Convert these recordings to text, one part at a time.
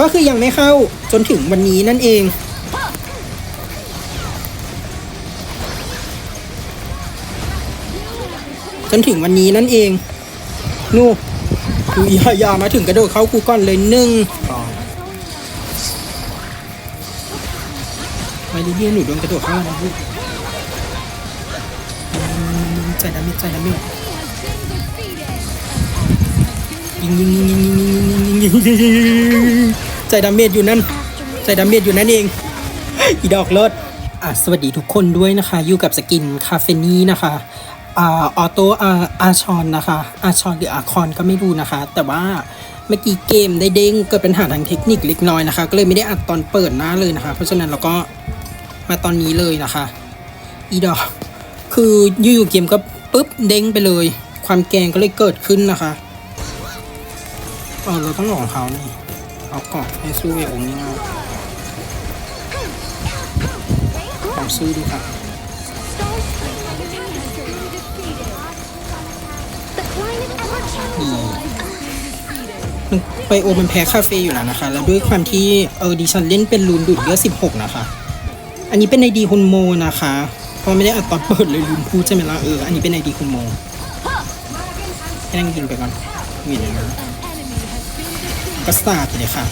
ก็คือยังไม่เข้าจนถึงวันนี้นั่นเอง จนถึงวันนี้นั่นเอง นู่ดูอีหายามาถึงกระโดดเข้ากูก่อนเลยหนึ่งไม่ได้เรียนหนูโดนกระโดดเข้าแล้วนะลูใจดำมิใจดำมิยิงยิงยิงยิงยิง ใจดำเมจอยู่นั่นใจดำเมจอยู่นั่นเอง อีดอกเลิศอะสวัสดีทุกคนด้วยนะคะ อยู่กับสกินคาเฟนี่นะคะอ่าออโต้อาอาชอนนะคะ อาชอนหรืออาคอนก็ไม่รู้นะคะ แต่ว่าเมื่อกี้เกมได้เด้งเกิดปัญหาทางเทคนิคเล็กน้อยนะคะ ก็เลยไม่ได้อัดตอนเปิดหน้าเลยนะคะ เพราะฉะนั้นเราก็มาตอนนี้เลยนะคะ อีดอก คืออยู่ๆเกมก็ปุ๊บเด้งไปเลย ความแกงก็เลยเกิดขึ้นนะคะ เออเราต้องหลอกเขานี่ เอาเกาะให้สู้ไอ้องนี้เอาลองซื้อดูค่ะอืมไบโอมันแพ้คาเฟ่อยู่แล้วนะคะ แล้วด้วยความที่เออดิฉันเล่นเป็นรูนดูดเลือด16 นะคะ อันนี้เป็นไอดีคุณโมนะคะเพราะไม่ได้อัดตอนเปิดเลยลืมพูดใช่ไหมล่ะเอออันนี้เป็นไอดีคุณโมแค่นั่งยิงไปก่อนมีอะไรนะ ก็สาร์ทเลยค่ะ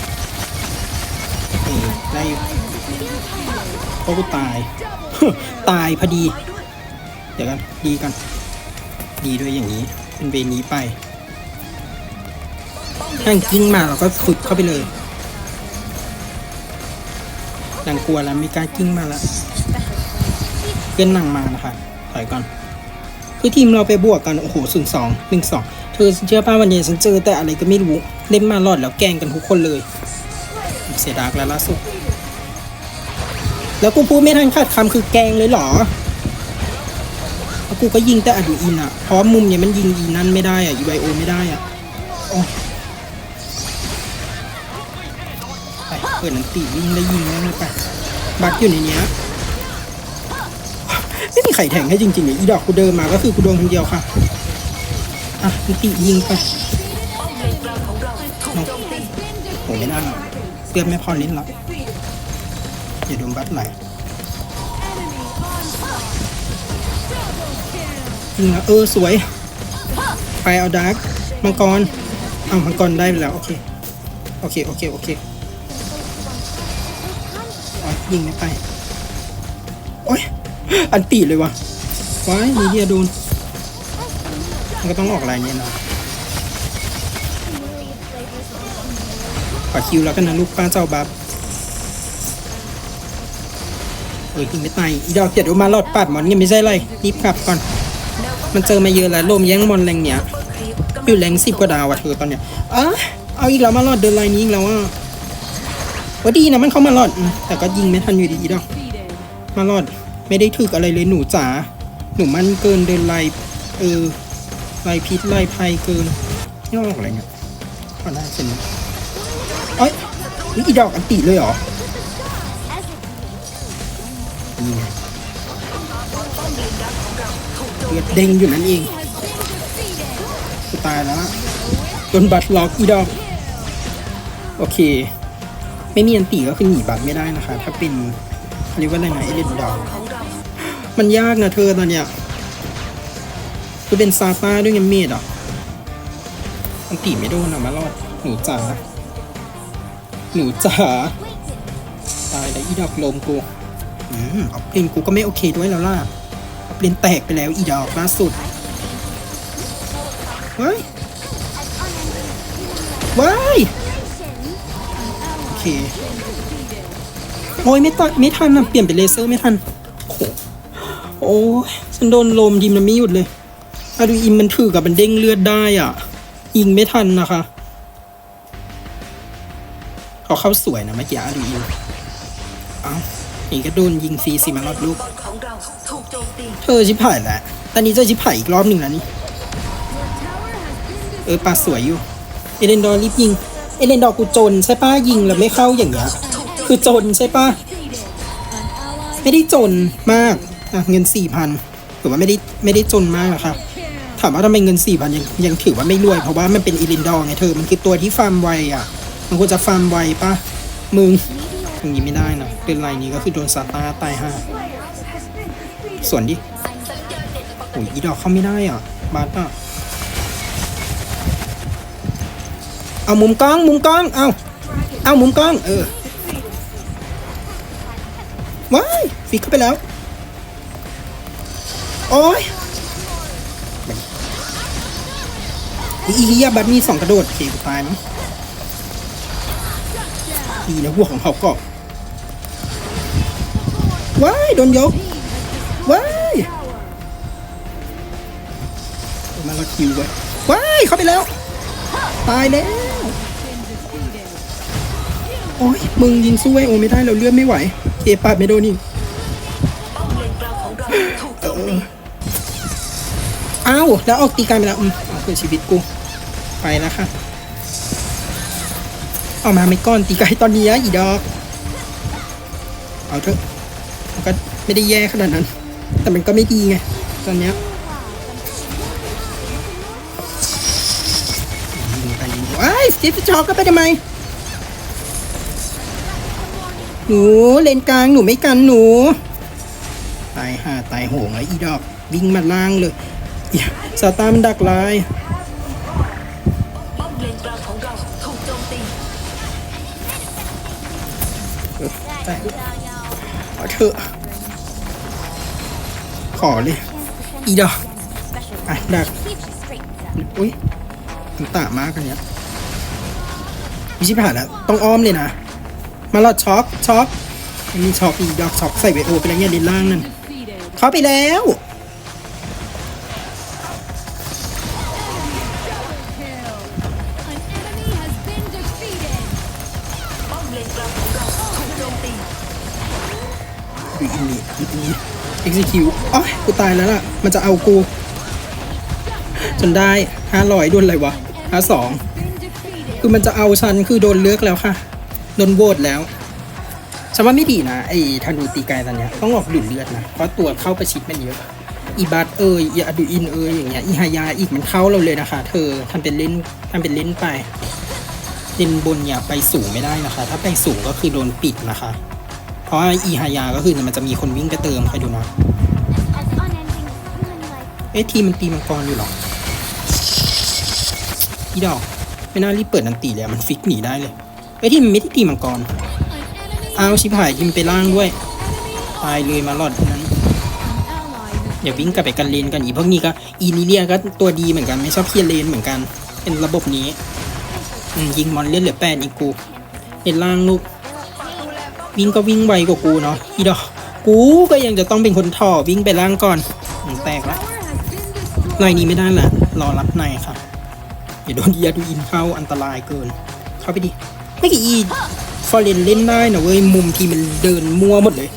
เออได้พราะกูตาย ตายพอดี เดี๋ยวกัน ดีกัน ดีด้วยอย่างนี้เป็นเวนี้ไปถ้ากิ้งมาเราก็ฝึกเข้าไปเลยดังกลัวแล้วม่กล้ากิ้งมาละเพื่อนนั่งมานะคะถอยก่อน คือทีมเราไปบวกกัน โอ้โหศูนย์สองหนึ่งสอง เธอเชื่อป้าวันนี้ฉันเจอแต่อะไรก็ไม่รู้ เล่นมาหลอดแล้วแกล้งกันทุกคนเลย เสียดายแล้วล่าสุด แล้วกูพูดไม่ทันขาดคำคือแกล้งเลยเหรอแล้วกูก็ยิงแต่อดูอินอะเพราะมุมเนี่ยมันยิงอีนั่นไม่ได้อะอีไบโอไม่ได้อะโอไปเปิดหนังตีวิ่งได้ยิงแล้วไปบัตรอยู่ในเนี้ยไม่มีใครแทงให้จริงๆเนี่ยอีดอกกูเดินมาก็คือกูโดนคนเดียวค่ะ อะหนังตียิงไปโอ้โหไม่ได้หรอกเพื่อไม่พอลิ้นหรอกอย่าโดนบัตรไหลจริงนะเออสวย ไปเอาดาร์กมังกรเอามังกรได้ไปแล้ว โอเค โอเค โอเค โอเคยิงไม่ไป โอ้ย อันตีเลยวะว้ายมีเดียโดน มันก็ต้องออกลายนี้นะขอคิวแล้วกันนะลูกป้าเจ้าบับเออยิงไม่ตายอีดอกเจ็ดออกมาหลอดปัดหมอนยังไม่ใช่ไรรีบกลับก่อน มันเจอมาเยอะแล้วลมแย่งมอนแรงเนี้ยอยู่แรงสิบกว่าดาวอะเธอตอนเนี้ยอะเอาอีกแล้วมาหลอดเดินไลน์นี้อีกแล้วอะว่าดีนะมันเข้ามาหลอด แต่ก็ยิงไม่ทันอยู่ดีดอกมาหลอดไม่ได้ถึกอะไรเลยหนูจ๋าหนูมันเกินเดินไลน์เออ ไลน์พิษไลน์ภัยเกินนี่ออกอะไรเนี่ยก็ได้เสร็จแล้เอ้ยนี่อีดอกอันติเลยเหรอนี่ไงเลือดเด้งอยู่นั่นเองกูตายแล้วโดนบัตรล็อกอีดอก โอเค ไม่มีอันตีก็คือหนีบัตรไม่ได้นะคะ ถ้าเป็นเรียกว่าอะไรนะเอเลนดาวมันยากนะเธอตอนเนี้ย คือเป็นซาต้าด้วยเงนเมดอะอันตีไม่โดนอะมารอดหนูจ๋าหนูจ๋าตายแล้วอีดอกลมกูอืมเอาเป็นกูก็ไม่โอเคด้วยแล้วล่ะเปลี่ยนแตกไปแล้วอีดอกล่าสุดว้ายว้ายโอเคโอ้ยไม่ตัดไม่ทันนะเปลี่ยนเป็นเลเซอร์ไม่ทันโอ้โหโอ้ยฉันโดนลมดีมันไม่หยุดเลย อะดูอิมมันถือกับมันเด้งเลือดได้อะ ยิงไม่ทันนะคะเขาเข้าสวยนะเมื่อกี้อะดูอิมเอ้านี่ก็โดนยิงฟรีสิมาลอดลูกเราถูกโจมตีเธอชิบหายแล้วตอนนี้เจะชิบหายอีกรอบหนึ่งแล้วนี่เออปาสวยอยู่ เอเลนดอร์รีบยิง เอเลนดอร์กูจนใช่ป้ายิงแล้วไม่เข้าอย่างเงี้ย คือจนใช่ป้าไม่ได้จนมาก อะเงินสี่พันถือว่าไม่ได้ไม่ได้จนมากหรอกค่ะ ถามว่าทำไมเงินสี่พันยังยังถือว่าไม่รวย เพราะว่ามันเป็นเอเลนดอร์ไงเธอ มันคือตัวที่ฟาร์มไวอะ มันควรจะฟาร์มไวปะมึงอย่างนี้ไม่ได้นะเดินไลน์นี้ก็คือโดนซาตาตายห่าส่วนดิโอ้ยอีดอกเข้าไม่ได้อะ บาสอะ เอามุมกล้องมุมกล้องเอาเอามุมกล้อง เออว้ายฟิกเข้าไปแล้ว โอ้ย อีเฮียบัตมีสองกระโดดเคกูตายมั้งดีนะหัวของเขาก็ว้ายโดนยกว้ายเอามาละคิวไว้ว้ายเข้าไปแล้ว ตายแล้ว โอ้ยมึงยิงสู้ไอโอไม่ได้เราเลือดไม่ไหว เอปาดไม่โดนอี อ้าวแล้วออกตีกันไปแล้วอืมเอาเพื่อชีวิตกู ไปแล้วค่ะเอามาไม่ก้อนตีไก่ตอนนี้อะอีดอก เอาเถอะมันก็ไม่ได้แย่ขนาดนั้น แต่มันก็ไม่ดีไง ตอนเนี้ยยิงไปยิงไปไอ้สตีฟช็อกก็ไปทำไม หนูเลนกลางหนูไม่กันหนู ตายห่าตายโหงไอ้อีดอก วิ่งมาล่างเลย สตาร์มันดักลายมเลนกลางขอเถออตายเอาเถอะขอเลยอีดอกอะดักอุ้ยมันตามากกันเนี้ยวิชิผ่านแล้วต้องอ้อมเลยนะ มาลอดช็อกช็อกมันมีช็อกอีดอกช็อกใส่ไวโอไปแล้วเนี่ยเลนล่างนั่นเข้าไปแล้ว execute อ๋อกูตายแล้วล่ะ มันจะเอากู จนได้ห้าร้อยโดนอะไรวะห้าสองคือมันจะเอาฉันคือโดนเลือกแล้วค่ะโดนโหวตแล้วฉันว่าไม่ดีนะไอ้ธนูตีไกลตอนเนี้ยต้องออกดูดเลือดนะเพราะตัวเข้าประชิดมันเยอะอีบัตเอยอีอดูอินเอยอย่างเงี้ยอีฮายาอีกมันเข้าเราเลยนะคะ เธอทำเป็นเล่นทำเป็นเล่นไปเล่นบนอย่าไปสูงไม่ได้นะคะ ถ้าไปสูงก็คือโดนปิดนะคะ ราะว่าอีฮายาก็คือมันจะมีคนวิ่งไปเติมใครดูนะเอ๊ะทีมันตีมังกรอยู่หรออีดอกไม่น่ารีบเปิดนันตีเลยอะมันฟิกหนีได้เลยเอ้ยที่มันไม่ได้ตีมังกรอ้าวชิบหายทีมไปล่างด้วยตายเลยมาหลอดนั้นเดี๋ยววิ่งกลับไปกันเลนกันอีพวกนี้ก็อีนิเลียก็ตัวดีเหมือนกันไม่ชอบเคลียร์เลนเหมือนกัน เป็นระบบนี้อืมยิงมอนเลือดเหลือแปดอีกกูเลนล่างลูก วิ่งก็วิ่งไวกว่ากูเนาะอีดอกกูก็ยังจะต้องเป็นคนถ่อวิ่งไปล่างก่อนอืมแตกละในนี้ไม่ได้ละรอรับในค่ะอย่าโดนยาดูอินเข้าอันตรายเกิน เข้าไปดิไม่กี่อีฟอร์เรนเล่นได้นะเว้ยมุมทีมันเดินมั่วหมดเลย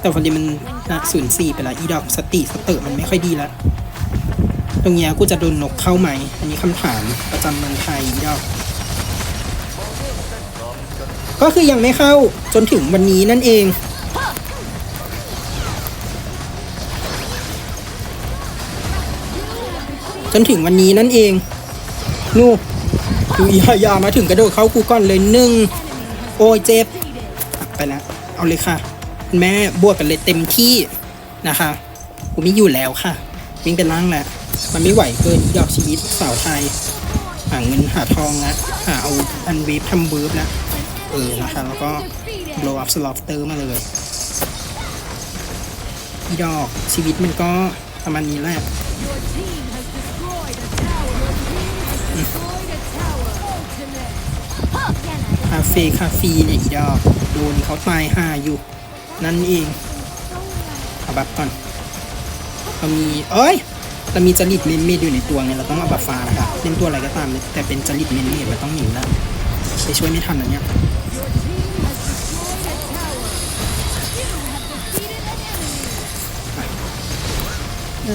แต่ฟอร์เรนมันนะศูนย์สี่ไปละอีดอกสติสเตอร์มันไม่ค่อยดีละตรงเนี้ยกูจะโดนนกเข้าไหม อันนี้คำถามประจำเมืองไทยอีดอก ก็คือยังไม่เข้าจนถึงวันนี้นั่นเอง จนถึงวันนี้นั่นเอง นู่ดูอีหายามาถึงกระโดดเข้ากูก่อนเลยหนึ่งโอ้ยเจ็บ ไปแล้วเอาเลยค่ะ แม่บวกกันเลยเต็มที่นะคะกูไม่อยู่แล้วค่ะ วิ่งเป็นล่างแหละ มันไม่ไหวเกินยอกชีวิตสาวไทยหาเงินหาทองนะหาเอาอันเวฟทำเวิร์บนะ เออนะคะแล้วก็ blow up slaughter มาเลยอีดอกชีวิตมันก็ประมาณนี้แหละคาเฟ่คาฟีเนี่ยอีดอกโดนเขาตายห่าอยู่ นั่นเองเอาบัฟก่อนเรามีเอ้ยเรามีจริตเมนเมดอยู่ในตัวไงเราต้องเอาบัฟฟ้าแล้วค่ะเล่นตัวอะไรก็ตามแต่เป็นจริตเมนเมดมันต้องหนีแล้ว ไปช่วยไม่ทันนะเนี่ย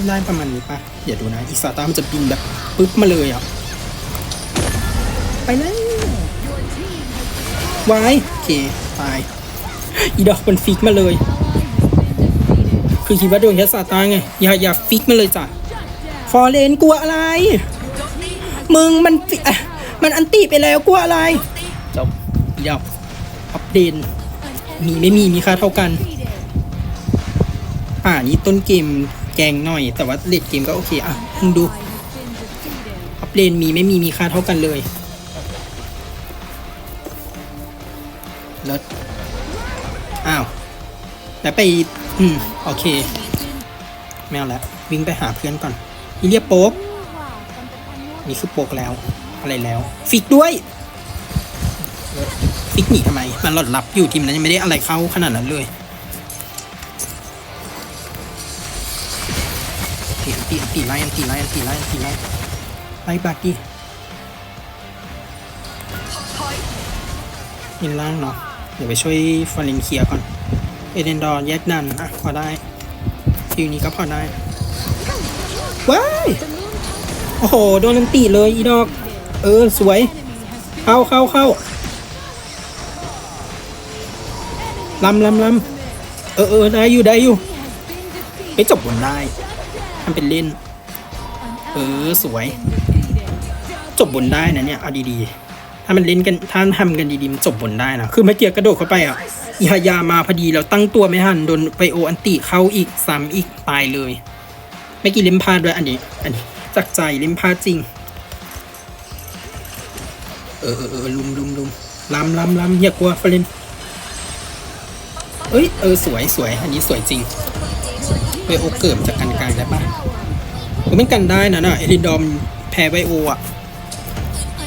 ได้ประมาณนี้ปะเดี๋ยวดูนะอีสาตามันจะบินแบบปึ๊บมาเลยอะ ไปแล้ววายโอเค ตาย อีดอกมันฟิกมาเลย คือคิดว่าโดนแค่ซาตาไง อย่าอย่าฟิกมาเลยจ้ะ ฟอร์เรนกลัวอะไร มึงมันฟิอะมันอันติไปแล้วกลัวอะไร ดอกอัปเดตมีไม่มีมีค่าเท่ากันอ่านี่ต้นเกมแกงหน่อย แต่ว่าเลดเกมก็โอเค อะมึงดู อัปเดตมีไม่มีมีค่าเท่ากันเลยเลิศอ้าว แล้วไป อืม โอเคไม่เอาละวิ่งไปหาเพื่อนก่อนอีเรียโป๊กนี่คือโป๊กแล้ว อะไรแล้ว ฟิกด้วย ฟิกหนีทำไม มันหลอดลับอยู่ทีมนั้นยังไม่ได้อะไรเข้าขนาดนั้นเลยเตีตีตีไล่ตีไล่ตีไล่ตีไล่ไล่บักกี้ยินล่างเนาะเดี๋ยวไปช่วยฟารินเคลียร์ก่อน เอเดนดอร์แยกดันอะพอได้ฟิวนี้ก็พอได้ ว้าย โอ้โห โดนลันตีเลยอีดอก เออ สวย เข้าเข้าเข้า ลำลำลำเออเออได้อยู่ได้อยู่ไปจบบนได้ทำเป็นเล่น เออสวย จบบนได้นะเนี่ยเอาดีๆถ้ามันเล่นกันถ้าทำกันดีๆมันจบบนได้นะคือเมื่อกี้กระโดดเข้าไปอะอีฮายามาพอดีแล้วตั้งตัวไม่ทันโดนไปโออันติเข้าอีกซ้ำอีกตายเลยไม่กี่เล่มพลาดด้วยอันนี้ อันนี้จากใจเล่มพลาดจริง เออเออเออลุมลุมลุมลำลำลำอย่ากลัวฟรน เอ้ยเออสวยสวยอันนี้สวยจริงไวโอเกิดจากกันกลางได้ปะเออมันกันได้นะน่ะเอลิดอมแพ้ไวโออะ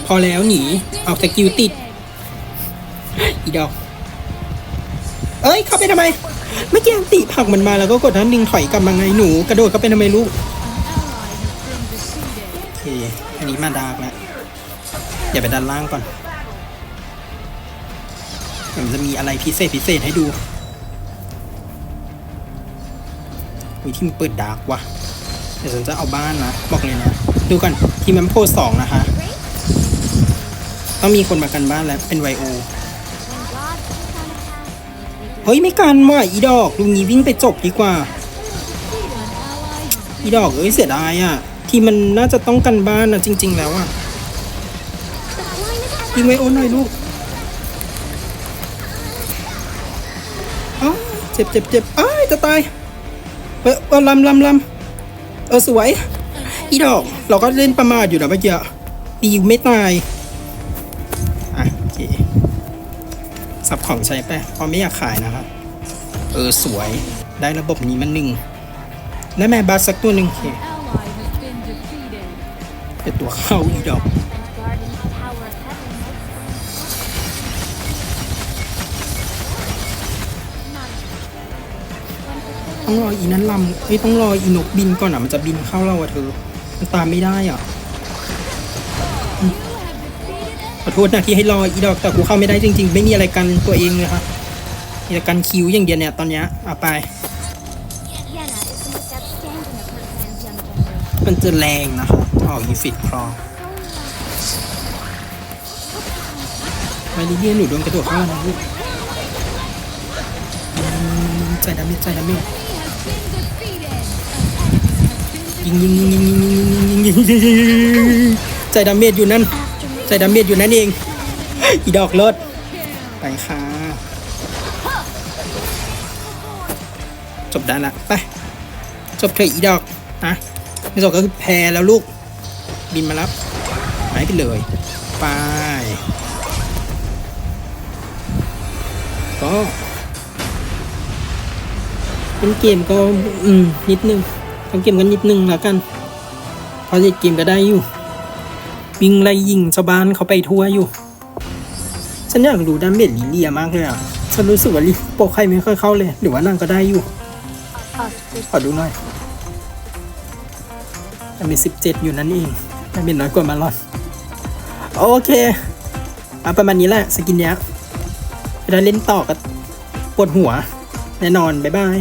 พอแล้วหนีเอาสกิลติดอีดอก เอ้ย เข้าไปทำไม เมื่อกี้ติผักมันมาแล้วก็กดนั้นดึงถอยกลับมาไงหนูกระโดดเข้าไปทำไมลูกโอเคอันนี้มาดาร์กแล้วอย่าไปด้านล่างก่อนมันจะมีอะไรพิเศษพิเศษให้ดู วิที่มันเปิดดาร์กว่ะ เดี๋ยวฉันจะเอาบ้านนะ บอกเลยนะ ดูกันทีมแมมโพสองนะคะ ต้องมีคนมากันบ้านแล้ว เป็นไวโอ เฮ้ย ไม่กันว่ะอีดอกลุงนี้วิ่งไปจบดีกว่า อีดอกเอ้ยเสียดายอะ ทีมมันน่าจะต้องกันบ้านนะจริง ๆ แล้วอะยิงไวโอหน่อยลูกอ้าวเจ็บเจ็บเจ็บอ้ายจะตาย เออเออลำลำลำเออสวย อีดอก เราก็เล่นประมาทอยู่นะเมื่อกี้ตีไม่ตายอะโอเคสับของใช้ไปเพราะไม่อยากขายนะครับ เออสวยได้ระบบนี้มันหนึ่งและแม่บาสสักตัวหนึ่งโอเคเป็นตัวเข้าอีดอก ต้องรออีนั้นลำเอ้ยต้องรออีนกบินก่อนอะมันจะบินเข้าเราอะเธอ มันตามไม่ได้อะขอโทษนะที่ให้รออีดอกแต่กูเข้าไม่ได้จริง ๆ ไม่มีอะไรกันตัวเองเลยครับมีแต่กันคิวอย่างเดียวเนี่ยตอนเนี้ยเอาไป มันจะแรงนะครับอ๋ออีฟิตครอไม่ได้เรียนหนูโดนกระโดดเข้าแล้วนะลูกใจดำเมจใจดำเมจ ยิงยิงยิงยิงยิงยิงยิงยิงยิงยิงยิงยิงใจดำเมจอยู่นั่นใจดำเมจอยู่นั่นเอง อีดอกเลิศไปค่ะ จบด้ละไป จบเถอะอีดอกนะไม่จบก็คือแพ้แล้วลูก บินมารับหายไปเลย ไปก็เป็นเกมก็ อืม นิดนึง ทำเกมกันนิดนึงแล้วกันเพอเล่นเกมก็ได้อยู่ วิ่งไล่ยิงชาวบ้านเขาไปทั่วอยู่ ฉันอยากดูดาเมจลิเลียมากเลยอะ ฉันรู้สึกว่าลิโปรใครไม่ค่อยเข้าเลย หรือว่านางก็ได้อยู่ ขอดูหน่อยมันมีสิบเจ็ดอยู่นั่นเองไม่เป็นน้อยกว่ามาลอน โอเคเอาประมาณนี้แหละสกินเนี้ยเวลาเล่นต่อก็ปวดหัว แน่นอน บ๊ายบาย